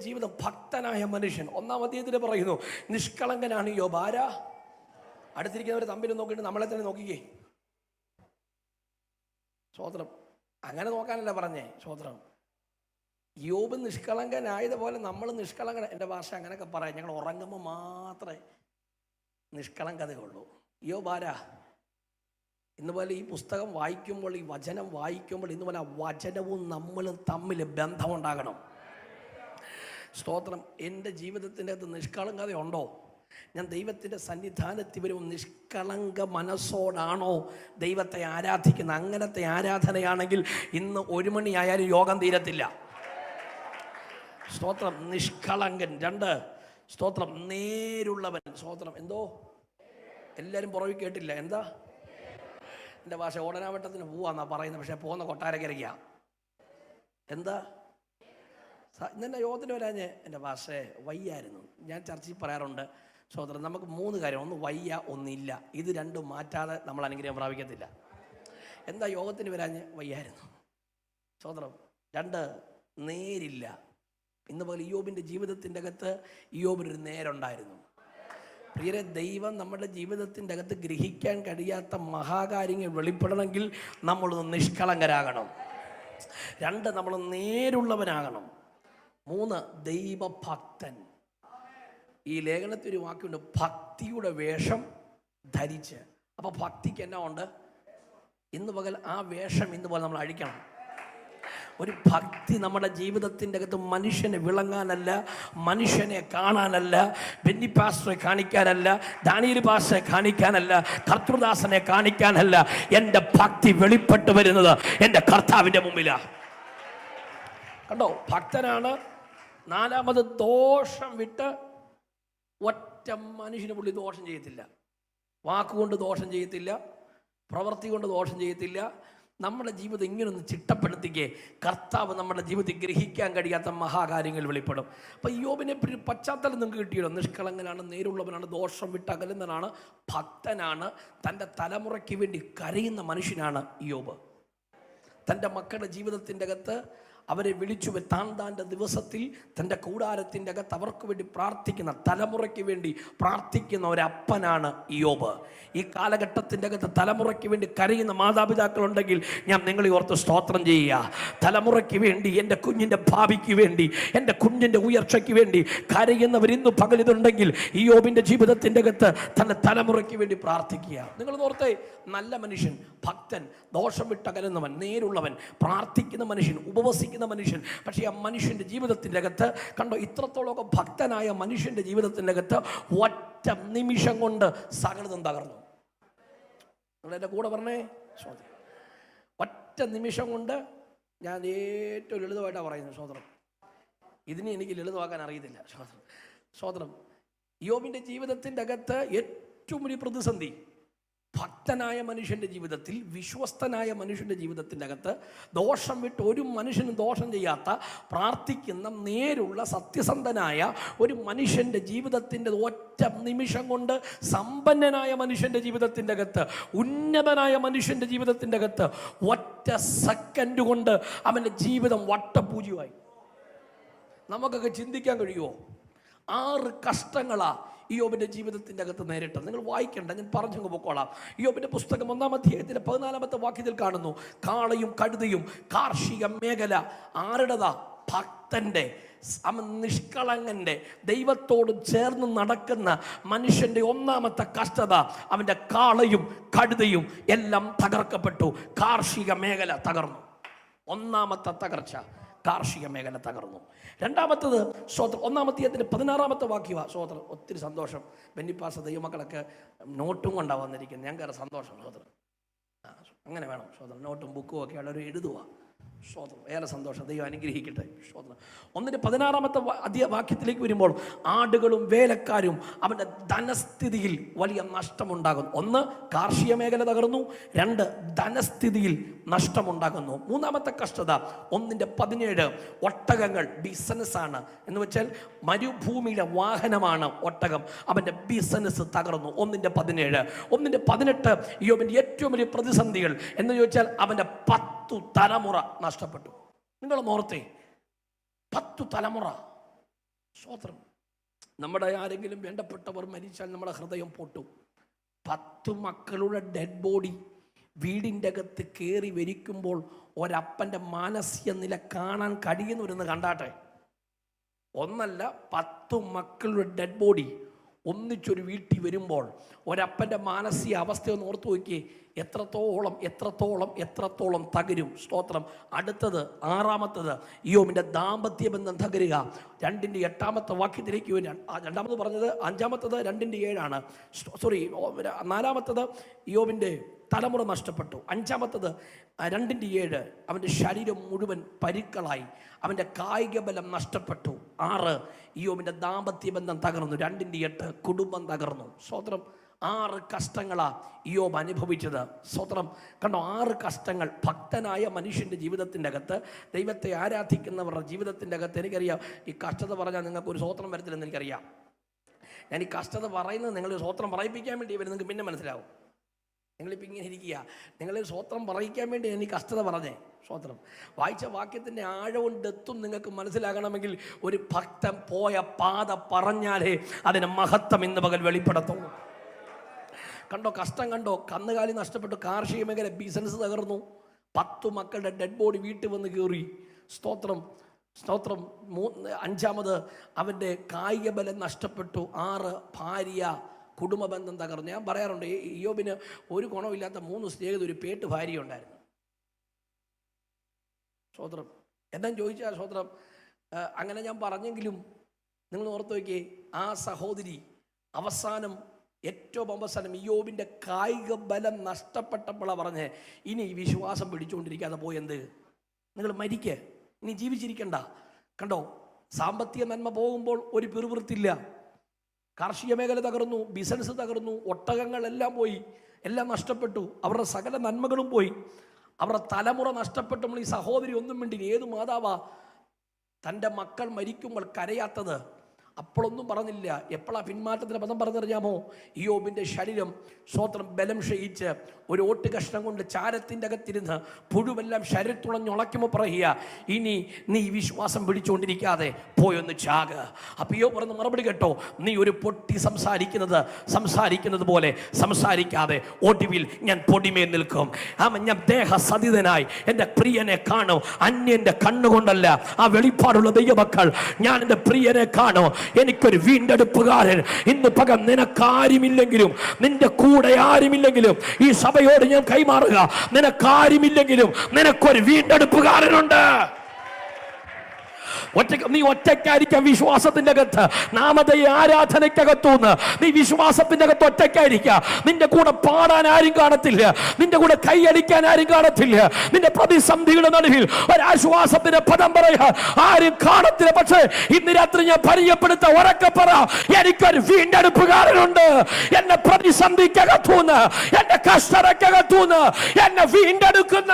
ജീവിതം ഭക്തനായ മനുഷ്യൻ. ഒന്നാം അധ്യായത്തിൽ പറയുന്നു നിഷ്കളങ്കനാണ് യോബ്. ആരാ? അടുത്തിരിക്കുന്നവർ തമ്മിൽ നോക്കിയിട്ട് നമ്മളെ തന്നെ നോക്കിക്കേ. സ്വോത്രം അങ്ങനെ നോക്കാനല്ല പറഞ്ഞേ സ്വോത്രം യോബ് നിഷ്കളങ്കനായതുപോലെ നമ്മൾ നിഷ്കളങ്കൻ എന്റെ ഭാഷ അങ്ങനെയൊക്കെ പറയാം. ഞങ്ങൾ ഉറങ്ങുമ്പോൾ മാത്രമേ നിഷ്കളങ്കതയുള്ളൂ. യോബ് ആരാ? ഇന്ന് പോലെ ഈ പുസ്തകം വായിക്കുമ്പോൾ ഈ വചനം വായിക്കുമ്പോൾ ഇന്ന് പോലെ ആ വചനവും നമ്മളും തമ്മിൽ ബന്ധമുണ്ടാകണം. സ്തോത്രം. എന്റെ ജീവിതത്തിന്റെ അകത്ത് നിഷ്കളങ്കത ഉണ്ടോ? ഞാൻ ദൈവത്തിന്റെ സന്നിധാനത്തിൽ വരും നിഷ്കളങ്ക മനസ്സോടാണോ ദൈവത്തെ ആരാധിക്കുന്ന? അങ്ങനത്തെ ആരാധനയാണെങ്കിൽ ഇന്ന് ഒരു മണിയായാലും യോഗം തീരത്തില്ല. സ്തോത്രം. നിഷ്കളങ്കൻ. രണ്ട്. സ്തോത്രം. നേരുള്ളവൻ. സ്തോത്രം. എന്തോ? എല്ലാവരും പുറകിൽ കേട്ടില്ല. എന്താ? എന്റെ ഭാഷ ഓടനാവട്ടത്തിന് പോവാന്നാ പറയുന്നത്. പക്ഷേ പോകുന്ന കൊട്ടാരക്കരയ്ക്കാ. എന്താ? സ- യോധന വരാഞ്ഞ് എന്റെ ഭാഷ വയ്യായിരുന്നു. ഞാൻ ചർച്ചയിൽ പറയാറുണ്ട് സഹോദരൻ നമുക്ക് മൂന്ന് കാര്യം. ഒന്ന് വയ്യ ഒന്നില്ല. ഇത് രണ്ടും മാറ്റാതെ നമ്മൾ അനുഗ്രഹം പ്രാപിക്കത്തില്ല. എന്താ യോഗത്തിന് വരാഞ്ഞ്? വയ്യായിരുന്നു. സഹോദരം രണ്ട് നേരില്ല. ഇന്ന് പോലെ ഇയോബിന്റെ ജീവിതത്തിന്റെ അകത്ത് ഇയോബിനൊരു നേരുണ്ടായിരുന്നു. പ്രിയരെ ദൈവം നമ്മുടെ ജീവിതത്തിന്റെ അകത്ത് ഗ്രഹിക്കാൻ കഴിയാത്ത മഹാകാര്യങ്ങൾ വെളിപ്പെടണമെങ്കിൽ നമ്മളൊന്ന് നിഷ്കളങ്കരാകണം. രണ്ട് നമ്മൾ നേരുള്ളവനാകണം. മൂന്ന് ദൈവഭക്തൻ. ഈ ലേഖനത്തിൽ ഒരു വാക്കുണ്ട് ഭക്തിയുടെ വേഷം ധരിച്ച്. അപ്പൊ ഭക്തിക്ക് എന്നാ ഉണ്ട്? ഇന്ന് പകൽ ആ വേഷം ഇന്ന് പോലെ നമ്മൾ അഴിക്കണം. ഒരു ഭക്തി നമ്മുടെ ജീവിതത്തിന്റെ അകത്ത് മനുഷ്യനെ വിളങ്ങാനല്ല മനുഷ്യനെ കാണാനല്ല ബെന്നി പാസ്റ്ററെ കാണിക്കാനല്ല ദാനിയൽ പാസ്റ്ററെ കാണിക്കാനല്ല കർത്തൃദാസനെ കാണിക്കാനല്ല എന്റെ ഭക്തി വെളിപ്പെട്ട് വരുന്നത് എന്റെ കർത്താവിന്റെ മുമ്പിലാണ് കണ്ടോ? ഭക്തനാണ് നാലാമത് ദോഷം വിട്ട് ഒറ്റ മനുഷ്യനെ പുള്ളി ദോഷം ചെയ്യത്തില്ല. വാക്കുകൊണ്ട് ദോഷം ചെയ്യത്തില്ല പ്രവൃത്തി കൊണ്ട് ദോഷം ചെയ്യത്തില്ല. നമ്മുടെ ജീവിതം ഇങ്ങനൊന്ന് ചിട്ടപ്പെടുത്തിക്കേ. കർത്താവ് നമ്മുടെ ജീവിതത്തിൽ ഗ്രഹിക്കാൻ കഴിയാത്ത മഹാകാര്യങ്ങൾ വെളിപ്പെടും. അപ്പം യോബിനെ പശ്ചാത്തലം നിങ്ങൾക്ക് കിട്ടിയല്ലോ. നിഷ്കളങ്കനാണ് നേരുള്ളവനാണ് ദോഷം വിട്ട് അകലുന്നവനാണ് ഭക്തനാണ് തന്റെ തലമുറയ്ക്ക് വേണ്ടി കരയുന്ന മനുഷ്യനാണ് യോബ്. തന്റെ മക്കളുടെ ജീവിതത്തിന്റെ അകത്ത് അവരെ വിളിച്ചു താൻ താന്റെ ദിവസത്തിൽ തന്റെ കൂടാരത്തിന്റെ അകത്ത് അവർക്ക് വേണ്ടി പ്രാർത്ഥിക്കുന്ന തലമുറയ്ക്ക് വേണ്ടി പ്രാർത്ഥിക്കുന്ന ഒരപ്പനാണ് യോബ് ഈ കാലഘട്ടത്തിന്റെ അകത്ത് തലമുറയ്ക്ക് വേണ്ടി കരയുന്ന മാതാപിതാക്കളുണ്ടെങ്കിൽ ഞാൻ നിങ്ങളെ ഓർത്ത് സ്തോത്രം ചെയ്യുക. തലമുറയ്ക്ക് വേണ്ടി എന്റെ കുഞ്ഞിന്റെ ഭാവിക്ക് വേണ്ടി എന്റെ കുഞ്ഞിന്റെ ഉയർച്ചയ്ക്ക് വേണ്ടി കരയുന്നവർ ഇന്ന് പകലിതുണ്ടെങ്കിൽ ഈ യോബിന്റെ ജീവിതത്തിന്റെ അകത്ത് തന്റെ തലമുറയ്ക്ക് വേണ്ടി പ്രാർത്ഥിക്കുക. നിങ്ങൾ ഓർത്തേ നല്ല മനുഷ്യൻ ഭക്തൻ ദോഷം വിട്ടകലുന്നവൻ നേരുള്ളവൻ പ്രാർത്ഥിക്കുന്ന മനുഷ്യൻ ഉപവസിക്കുന്ന മനുഷ്യൻ. പക്ഷേ ആ മനുഷ്യന്റെ ജീവിതത്തിന്റെ അകത്ത് കണ്ടോ ഇത്രത്തോളമൊക്കെ ഭക്തനായ മനുഷ്യന്റെ ജീവിതത്തിന്റെ അകത്ത് ഒറ്റ നിമിഷം കൊണ്ട് സകലതും തകർന്നു. നിങ്ങളെന്റെ കൂടെ പറഞ്ഞേ? സോദരം ഒറ്റ നിമിഷം കൊണ്ട് ഞാൻ ഏറ്റവും ലളിതമായിട്ടാണ് പറയുന്നത് സോദരം ഇതിനെ എനിക്ക് ലളിതമാക്കാൻ അറിയത്തില്ല സോദരം സോദരം യോബിന്റെ ജീവിതത്തിന്റെ അകത്ത് ഏറ്റവും വലിയ പ്രതിസന്ധി ഭക്തനായ മനുഷ്യന്റെ ജീവിതത്തിൽ വിശ്വസ്തനായ മനുഷ്യന്റെ ജീവിതത്തിന്റെ അകത്ത് ദോഷം വിട്ട് ഒരു മനുഷ്യനും ദോഷം ചെയ്യാത്ത പ്രാർത്ഥിക്കുന്ന നേരുള്ള സത്യസന്ധനായ ഒരു മനുഷ്യന്റെ ജീവിതത്തിന്റെ ഒറ്റ നിമിഷം കൊണ്ട് സമ്പന്നനായ മനുഷ്യന്റെ ജീവിതത്തിന്റെ അകത്ത് ഉന്നതനായ മനുഷ്യന്റെ ജീവിതത്തിന്റെ അകത്ത് ഒറ്റ സെക്കൻഡ് കൊണ്ട് അവന്റെ ജീവിതം വട്ടപൂജ്യമായി. നമുക്കൊക്കെ ചിന്തിക്കാൻ കഴിയുമോ ആറ് കഷ്ടങ്ങളാ ഈ യോബിന്റെ ജീവിതത്തിന്റെ അകത്ത് നേരിട്ടത് നിങ്ങൾ വായിക്കേണ്ട ഞാൻ പറഞ്ഞു പൊക്കോളാം. ഈ യോബിന്റെ പുസ്തകം ഒന്നാം അധ്യായത്തിന്റെ പതിനാലാമത്തെ വാക്യത്തിൽ കാണുന്നു. കാളയും കഴുതയും കാർഷിക മേഖല ആരുടേതാ? ഭക്തന്റെ നിഷ്കളങ്ങന്റെ ദൈവത്തോട് ചേർന്ന് നടക്കുന്ന മനുഷ്യന്റെ ഒന്നാമത്തെ കഷ്ടത അവന്റെ കാളയും കഴുതയും എല്ലാം തകർക്കപ്പെട്ടു. കാർഷിക മേഖല തകർന്നു. ഒന്നാമത്തെ തകർച്ച. കാർഷിക മേഖല തകർന്നു. രണ്ടാമത്തത് സ്വോത്രം ഒന്നാമത്തെ പതിനാറാമത്തെ വാക്യമാണ് സ്വോത്രം ഒത്തിരി സന്തോഷം. ബെന്നിപ്പാസ ദൈവമക്കളൊക്കെ നോട്ടും കൊണ്ടാണ് വന്നിരിക്കുന്നത് ഞങ്ങൾക്ക് സന്തോഷം സ്വോത്രം അങ്ങനെ വേണം. സ്വോത്രം നോട്ടും ബുക്കും ഒക്കെ ഉള്ളവർ എഴുതുക സ്വോത്രം ഏറെ സന്തോഷം. ദൈവം അനുഗ്രഹിക്കട്ടെ. സ്വോത്രം ഒന്നിന്റെ പതിനാറാമത്തെ അധ്യ വാക്യത്തിലേക്ക് വരുമ്പോൾ ആടുകളും വേലക്കാരും അവന്റെ ധനസ്ഥിതിയിൽ വലിയ നഷ്ടമുണ്ടാകുന്നു. ഒന്ന് കാർഷിക മേഖല തകർന്നു. രണ്ട് ധനസ്ഥിതിയിൽ നഷ്ടമുണ്ടാകുന്നു. മൂന്നാമത്തെ കഷ്ടത ഒന്നിന്റെ പതിനേഴ് ഒട്ടകങ്ങൾ ബിസിനസ്സാണ്. എന്ന് വെച്ചാൽ മരുഭൂമിയിലെ വാഹനമാണ് ഒട്ടകം. അവന്റെ ബിസിനസ് തകർന്നു. ഒന്നിന്റെ പതിനേഴ്. ഒന്നിന്റെ പതിനെട്ട് യോബിന്റെ ഏറ്റവും വലിയ പ്രതിസന്ധികൾ എന്ന് ചോദിച്ചാൽ അവന്റെ പത്തു തലമുറ നഷ്ടപ്പെട്ടു. നിങ്ങൾ ഓർത്തേ പത്തു തലമുറ. സ്വോത്രം നമ്മുടെ ആരെങ്കിലും വേണ്ടപ്പെട്ടവർ മരിച്ചാൽ നമ്മുടെ ഹൃദയം പൊട്ടും. പത്തു മക്കളുടെ ഡെഡ് ബോഡി വീടിന്റെ അകത്ത് കയറി വരിക്കുമ്പോൾ ഒരപ്പന്റെ മാനസിക നില കാണാൻ കഴിയുന്നവരെന്ന് കണ്ടാട്ടെ. ഒന്നല്ല പത്തു മക്കളുടെ ഡെഡ് ബോഡി ഒന്നിച്ചൊരു വീട്ടിൽ വരുമ്പോൾ ഒരപ്പന്റെ മാനസിക അവസ്ഥയൊന്ന് ഓർത്തു നോക്കിയേ. എത്രത്തോളം എത്രത്തോളം എത്രത്തോളം തകരും. സ്തോത്രം. അടുത്തത് ആറാമത്തത് യോമിന്റെ ദാമ്പത്യ ബന്ധം തകരുക. രണ്ടിന്റെ എട്ടാമത്തെ വാക്യത്തിലേക്ക് രണ്ടാമത് പറഞ്ഞത് അഞ്ചാമത്തത് രണ്ടിന്റെ ഏഴാണ്. സോറി നാലാമത്തത് യോമിന്റെ തലമുറ നഷ്ടപ്പെട്ടു. അഞ്ചാമത്തത് രണ്ടിന്റെ ഏഴ് അവന്റെ ശരീരം മുഴുവൻ പരുക്കളായി. അവന്റെ കായിക ബലം നഷ്ടപ്പെട്ടു. ആറ് യോമിന്റെ ദാമ്പത്യ ബന്ധം തകർന്നു. രണ്ടിന്റെ എട്ട് കുടുംബം തകർന്നു. സ്വത്രം ആറ് കഷ്ടങ്ങളാണ് യോബ് അനുഭവിച്ചത്. സ്വത്രം കണ്ടോ ആറ് കഷ്ടങ്ങൾ. ഭക്തനായ മനുഷ്യന്റെ ജീവിതത്തിന്റെ അകത്ത് ദൈവത്തെ ആരാധിക്കുന്നവരുടെ ജീവിതത്തിന്റെ അകത്ത് എനിക്കറിയാം. ഈ കഷ്ടത പറഞ്ഞാൽ നിങ്ങൾക്ക് ഒരു സ്വത്രം വരത്തില്ലെന്ന് എനിക്കറിയാം. ഞാൻ ഈ കഷ്ടത പറയുന്നത് നിങ്ങൾ സ്വത്രം പറയിപ്പിക്കാൻ വേണ്ടി വരും നിങ്ങൾക്ക് പിന്നെ മനസ്സിലാവും. നിങ്ങളിപ്പോൾ ഇങ്ങനെ ഇരിക്കുക. നിങ്ങൾ സ്വത്രം പറയിക്കാൻ വേണ്ടി ഞാൻ ഈ കഷ്ടത പറഞ്ഞേ. സ്വത്രം വായിച്ച വാക്യത്തിന്റെ ആഴവും ഡെത്തും നിങ്ങൾക്ക് മനസ്സിലാകണമെങ്കിൽ ഒരു ഭക്തൻ പോയ പാത പറഞ്ഞാലേ അതിന് മഹത്വം ഇന്ന് പകൽ വെളിപ്പെടുത്തുള്ളൂ. കണ്ടോ കഷ്ടം കണ്ടോ? കന്നുകാലി നഷ്ടപ്പെട്ടു. കാർഷിക മേഖല ബിസിനസ് തകർന്നു. പത്തു മക്കളുടെ ഡെഡ് ബോഡി വീട്ടിൽ വന്ന് കയറി സ്തോത്രം സ്തോത്രം. മൂ അഞ്ചാമത് അവന്റെ കായിക ബലം നഷ്ടപ്പെട്ടു. ആറ് ഭാര്യ കുടുംബബന്ധം തകർന്നു. ഞാൻ പറയാറുണ്ട് ഈ ഇയോബിന് ഒരു ഗുണമില്ലാത്ത മൂന്ന് സ്നേഹിത ഒരു പേട്ട് ഭാര്യ ഉണ്ടായിരുന്നു. സ്തോത്രം. എന്താ ചോദിച്ചാൽ സ്തോത്രം? അങ്ങനെ ഞാൻ പറഞ്ഞെങ്കിലും നിങ്ങൾ ഓർത്ത് നോക്കിയേ ആ സഹോദരി അവസാനം ഏറ്റവും അവസാനം ഇയോബിന്റെ കായിക ബലം നഷ്ടപ്പെട്ടപ്പോഴാണ് പറഞ്ഞേ ഇനി ഈ വിശ്വാസം പിടിച്ചുകൊണ്ടിരിക്കാതെ പോയെന്ത് നിങ്ങൾ മരിക്ക്. ഇനി ജീവിച്ചിരിക്കണ്ട. കണ്ടോ? സാമ്പത്തിക നന്മ പോകുമ്പോൾ ഒരു പിറുവൃത്തില്ല കാർഷിക മേഖല തകർന്നു ബിസിനസ് തകർന്നു ഒട്ടകങ്ങളെല്ലാം പോയി. എല്ലാം നഷ്ടപ്പെട്ടു. അവരുടെ സകല നന്മകളും പോയി. അവരുടെ തലമുറ നഷ്ടപ്പെട്ടുമ്പോൾ ഈ സഹോദരി ഒന്നും വേണ്ടി ഏത് മാതാവാ? തന്റെ മക്കൾ മരിക്കുമ്പോൾ കരയാത്തത്. അപ്പോഴൊന്നും പറഞ്ഞില്ല. എപ്പോഴാ പിന്മാറ്റത്തിന്റെ പദം പറഞ്ഞറിയാമോ? യോബിന്റെ ശരീരം സ്വോത്രം ബലം ക്ഷയിച്ച് ഒരു ഓട്ട് കഷ്ണം കൊണ്ട് ചാരത്തിന്റെ അകത്തിരുന്ന് പുഴുവെല്ലാം ശരീരത്തുളഞ്ഞുളയ്ക്കുമ്പോൾ പറയുക ഇനി നീ വിശ്വാസം പിടിച്ചുകൊണ്ടിരിക്കാതെ പോയൊന്ന് ചാക. അപ്പോൾ യോ പറഞ്ഞ മറുപടി കേട്ടോ നീ ഒരു പൊട്ടി സംസാരിക്കുന്നത് സംസാരിക്കുന്നത് പോലെ സംസാരിക്കാതെ ഒടുവിൽ ഞാൻ പൊടിമേൽ നിൽക്കും. ആമ ഞാൻ ദേഹ ദേഹസതിതനായി എന്റെ പ്രിയനെ കാണും. അന്യന്റെ കണ്ണുകൊണ്ടല്ല ആ വെളിപ്പാടുള്ള ദൈവമക്കൾ. ഞാൻ എന്റെ പ്രിയനെ കാണും. എനിക്കൊരു വീണ്ടെടുപ്പുകാരൻ. ഇന്ന് പകം നിനക്കാരുമില്ലെങ്കിലും നിന്റെ കൂടെ ആരുമില്ലെങ്കിലും ഈ സഭയോട് ഞാൻ കൈമാറുക. നിനക്കാരുമില്ലെങ്കിലും നിനക്കൊരു വീണ്ടെടുപ്പുകാരനുണ്ട്. ഒറ്റ നീ ഒറ്റയ്ക്കായിരിക്കാം വിശ്വാസത്തിന്റെ അകത്ത്. നാമതയെ ആരാധനയ്ക്കകത്തുനിന്ന് നീ വിശ്വാസത്തിന്റെ അകത്ത് ഒറ്റയ്ക്കായിരിക്കാം. നിന്റെ കൂടെ പാടാൻ ആരും കാണത്തില്ല. നിന്റെ കൂടെ കൈയടിക്കാൻ ആരും കാണത്തില്ല. നിന്റെ പ്രതിസന്ധിയുടെ നടുവിൽ ഒരാശ്വാസത്തിന്റെ പദം പറയാ. ആരും കാണത്തില്ല. പക്ഷേ ഇന്ന് രാത്രി ഞാൻ പരിചയപ്പെടുത്ത ഉറക്കെ പറ എനിക്കൊരു വീണ്ടെടുപ്പുകാരനുണ്ട് എന്നെ പ്രതിസന്ധിക്കകത്തൂന്ന് എന്റെ കഷ്ടതക്കകത്തൂന്ന് എന്നെ വീണ്ടെടുക്കുന്ന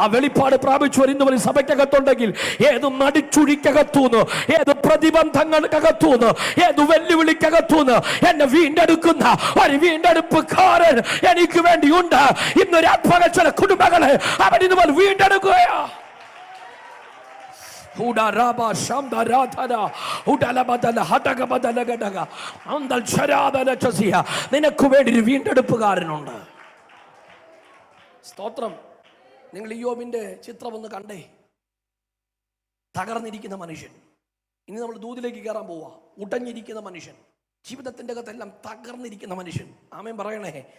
ആ വെളിപ്പാട് പ്രാപിച്ചു വരുന്നവർ സഭയ്ക്കകത്തുണ്ടെങ്കിൽ ഏത് നടിച്ചുഴിക്കകത്തൂന്ന് ഏത് പ്രതിബന്ധങ്ങൾക്കകത്തൂന്ന് ഏത് വെല്ലുവിളിക്കകത്തൂന്ന് എന്നെ വീണ്ടെടുക്കുന്ന ഒരു വീണ്ടെടുപ്പുകാരൻ എനിക്ക് വേണ്ടിയുണ്ട്. ഇന്നൊരു ആത്മക ചില കുടുംബങ്ങളെ അവൻ ഇതുപോലെ വീണ്ടെടുക്കുകയാ. നിനക്ക് വേണ്ടി ഒരു വീണ്ടെടുപ്പുകാരനുണ്ട്. സ്തോത്രം. നിങ്ങൾ ഇയോബിന്റെ ചിത്രം ഒന്ന് കണ്ടേ. തകർന്നിരിക്കുന്ന മനുഷ്യൻ. ഇനി നമ്മൾ ദൂതിലേക്ക് കയറാൻ പോവാ. ഉടഞ്ഞിരിക്കുന്ന മനുഷ്യൻ. ജീവിതത്തിന്റെ അകത്തെല്ലാം തകർന്നിരിക്കുന്ന മനുഷ്യൻ. ആമേൻ പറയണേ.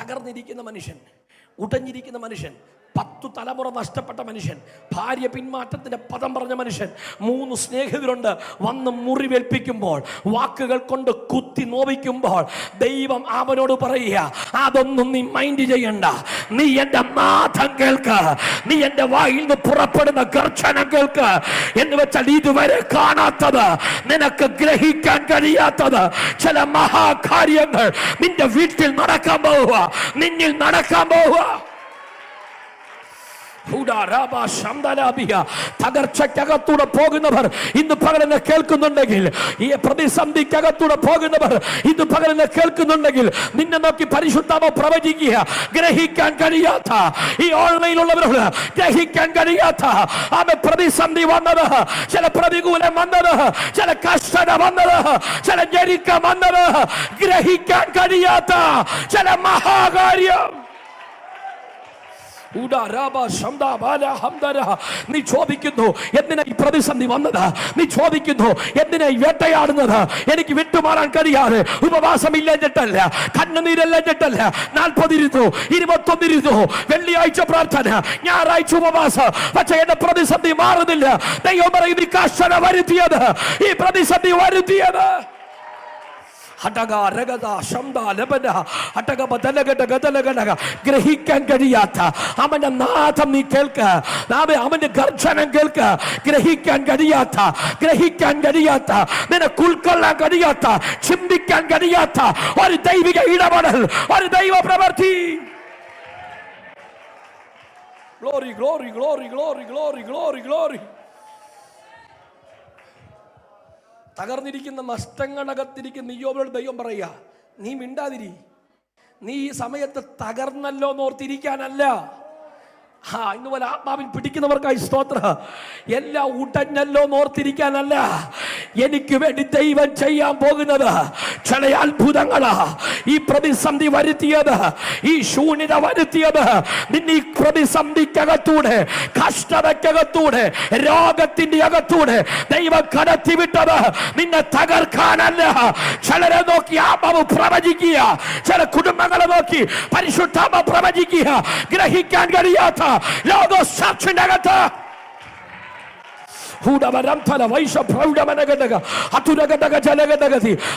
തകർന്നിരിക്കുന്ന മനുഷ്യൻ. ഉടഞ്ഞിരിക്കുന്ന മനുഷ്യൻ. പത്തു തലമുറ നഷ്ടപ്പെട്ട മനുഷ്യൻ ഭാര്യ പിന്മാറ്റത്തിന്റെ പദം പറഞ്ഞ മനുഷ്യൻ മൂന്ന് സ്നേഹിതരുണ്ട്. വന്ന് മുറിവേൽപ്പിക്കുമ്പോൾ വാക്കുകൾ കൊണ്ട് കുത്തി നോവിക്കുമ്പോൾ ദൈവം അവനോട് പറയുക അതൊന്നും നീ മൈൻഡ് ചെയ്യണ്ട. നീ എന്റെ നാഥം കേൾക്ക്. നീ എന്റെ വായിൽ നിന്ന് പുറപ്പെടുന്ന ഗർജനം കേൾക്ക്. എന്ന് വെച്ചാൽ ഇതുവരെ കാണാത്തത് നിനക്ക് ഗ്രഹിക്കാൻ കഴിയാത്തത് ചില മഹാകാര്യങ്ങൾ നിന്റെ വീട്ടിൽ നടക്കാൻ പോവുക നിന്നിൽ നടക്കാൻ പോവുക. തകർച്ചയ്ക്കകത്തൂടെ പോകുന്നവർ ഇന്ന് പകലെന്നെ കേൾക്കുന്നുണ്ടെങ്കിൽ ഈ പ്രതിസന്ധിക്കകത്തൂടെ പോകുന്നവർ ഇന്ന് പകലെന്നെ കേൾക്കുന്നുണ്ടെങ്കിൽ നിന്നെ നോക്കി പരിശുദ്ധാമ പ്രവചിക്കുക ഗ്രഹിക്കാൻ കഴിയാത്ത ഈ ഓൺലൈനിലുള്ളവരോട് ഗ്രഹിക്കാൻ കഴിയാത്ത ആമെ പ്രതിസന്ധി വന്നത് ചില പ്രതികൂലം വന്നത് ചില കഷ്ടത വന്നത് ചില ഞെരുക്കം വന്നത് ഗ്രഹിക്കാൻ കഴിയാത്ത ചില മഹാകാര്യം. നീ ചോദിക്കുന്നു എന്തിനാ ഈ പ്രതിസന്ധി വന്നത്? നീ ചോദിക്കുന്നു എന്തിനാ ഈ വേട്ടയാടുന്നത്? എനിക്ക് വിട്ടുമാറാൻ കഴിയാതെ ഉപവാസം ഇല്ലെന്നിട്ടല്ല കണ്ണുനീരല്ലെന്നിട്ടല്ല നാൽപ്പതിരുന്നു ഇരുപത്തൊന്നിരുന്നു വെള്ളിയാഴ്ച പ്രാർത്ഥന ഞായറാഴ്ച ഉപവാസം. പക്ഷെ എന്റെ പ്രതിസന്ധി മാറുന്നില്ല. ദൈവം പറയുന്നു കർശന വരുത്തിയത് ഈ പ്രതിസന്ധി വരുത്തിയത്. ഹടക രഗത ശംദ ലബന ഹടക ബദലഗട ഗദലഗടക ഗ്രഹിക്കാൻ കഴിയാത്ത അവന്റെ നാഥം നീ കേൾക്ക നാമെ അവന്റെ ഗർജനം കേൾക്ക ഗ്രഹിക്കാൻ കഴിയാത്ത ഗ്രഹിക്കാൻ കഴിയാത്ത നിനക്ക് ഉൾക്കൊള്ളാൻ കഴിയാത്ത ചിന്തിക്കാൻ കഴിയാത്ത ഒരു ദൈവിക ഇടപെടൽ ഒരു ദൈവ പ്രവൃത്തി glory glory glory glory glory glory glory തകർന്നിരിക്കുന്ന നഷ്ടങ്ങളകത്തിരിക്കുന്ന നീയോബിനോട് ദൈവം പറയുക നീ മിണ്ടാതിരി. നീ ഈ സമയത്ത് തകർന്നല്ലോ എന്നോർത്തിരിക്കാനല്ല ആ ഇന്ന് പോലെ ആത്മാവിൽ പിടിക്കുന്നവർക്കായി സ്തോത്ര. എല്ലാം ഉടഞ്ഞല്ലോ നോർത്തിരിക്കാനല്ല എനിക്ക് വേണ്ടി ദൈവം ചെയ്യാൻ പോകുന്നത്. ചില അത്ഭുതങ്ങളാ ഈ പ്രതിസന്ധി വരുത്തിയത് ഈ ശൂന്യത വരുത്തിയത്. നിന്നെ ഈ പ്രതിസന്ധിക്കകത്തൂടെ കഷ്ടതക്കകത്തൂടെ രോഗത്തിന്റെ അകത്തൂടെ ദൈവം കടത്തി കടത്തിവിട്ടത് നിന്നെ തകർക്കാനല്ല. ചിലരെ നോക്കി ആത്മാവ് പ്രവചിക്കുക ചില കുടുംബങ്ങളെ നോക്കി പരിശുദ്ധാമ പ്രവചിക്കുക ഗ്രഹിക്കാൻ കഴിയാത്ത ലോകസാക്ഷിന്റെ അകത്ത്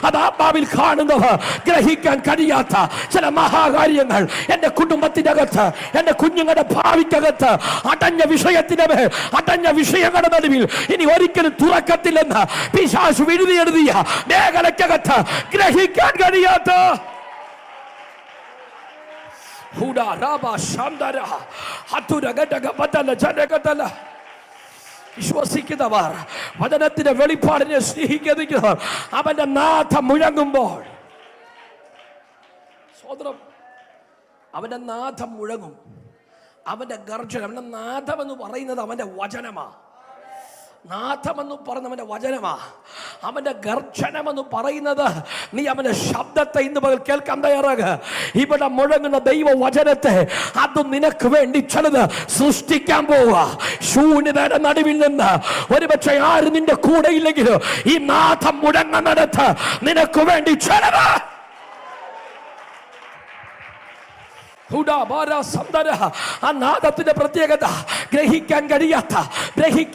അത് ആത്മാവിൽ കാണുന്നവർ ഗ്രഹിക്കാൻ കഴിയാത്ത ചില മഹാകാര്യങ്ങൾ എന്റെ കുടുംബത്തിന്റെ അകത്ത് എന്റെ കുഞ്ഞുങ്ങളുടെ ഭാവിക്കകത്ത് അടഞ്ഞ വിഷയത്തിന്റെ മേൽ അടഞ്ഞ വിഷയങ്ങളുടെ നടുവിൽ ഇനി ഒരിക്കലും തുറക്കത്തില്ലെന്ന് പിശാശു എഴുതി എഴുതിയ മേഖലക്കകത്ത് ഗ്രഹിക്കാൻ കഴിയാത്ത ഹൂഡ രാബ ശാന്തര അതുരഗതക പതല ജനഗതല വിശ്വസിക്കുന്നവർ വചനത്തിന്റെ വെളിപ്പാടിനെ സ്നേഹിക്കുന്നവർ അവന്റെ നാഥം മുഴങ്ങുമ്പോൾ. സ്വതന്ത്രം അവന്റെ നാഥം മുഴങ്ങും. അവന്റെ ഗർജനം അവന്റെ നാഥം എന്ന് പറയുന്നത് അവന്റെ വചനമാ. നാഥമെന്ന് പറഞ്ഞവന്റെ വചനമാ. അവന്റെ ഗർജനമെന്ന് പറയുന്നത് നീ അവന്റെ ശബ്ദത്തെ ഇന്ന് പകൽ കേൾക്കാൻ തയ്യാറാക. ഇവിടെ മുഴങ്ങുന്ന ദൈവ വചനത്തെ അത് നിനക്ക് വേണ്ടി ചിലത് സൃഷ്ടിക്കാൻ പോവുക. ശൂന്യതയുടെ നടുവിൽ നിന്ന് ഒരുപക്ഷെ ആര് നിന്റെ കൂടെ ഇല്ലെങ്കിലും ഈ നാഥം മുഴങ്ങുന്നിടത്ത് നിനക്ക് വേണ്ടി ചിലത്. ആ നാദത്തിന്റെ പ്രത്യേകത ഗ്രഹിക്കാൻ കഴിയാത്ത ഗ്രഹിക്കാൻ